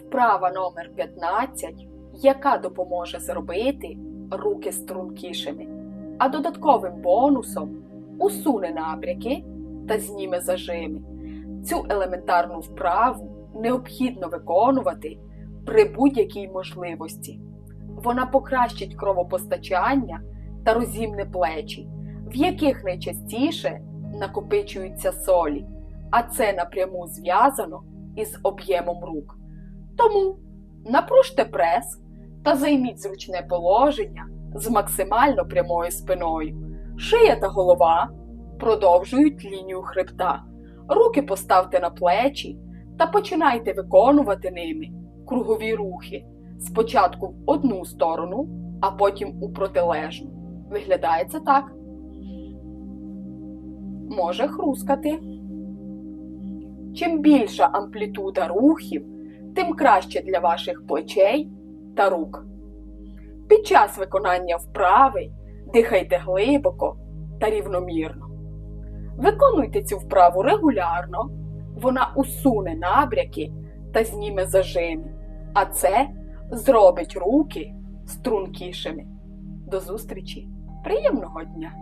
Вправа номер 15, яка допоможе зробити руки стрункішими, а додатковим бонусом усуне набряки та зніме зажими. Цю елементарну вправу необхідно виконувати при будь-якій можливості. Вона покращить кровопостачання та розімне плечі, в яких найчастіше накопичуються солі, а це напряму зв'язано із об'ємом рук. Тому напружте прес та займіть зручне положення з максимально прямою спиною. Шия та голова продовжують лінію хребта. Руки поставте на плечі та починайте виконувати ними кругові рухи. Спочатку в одну сторону, а потім у протилежну. Виглядає це так. Може хрускати. Чим більша амплітуда рухів, тим краще для ваших плечей та рук. Під час виконання вправи дихайте глибоко та рівномірно. Виконуйте цю вправу регулярно, вона усуне набряки та зніме зажими, а це зробить руки стрункішими. До зустрічі! Приємного дня!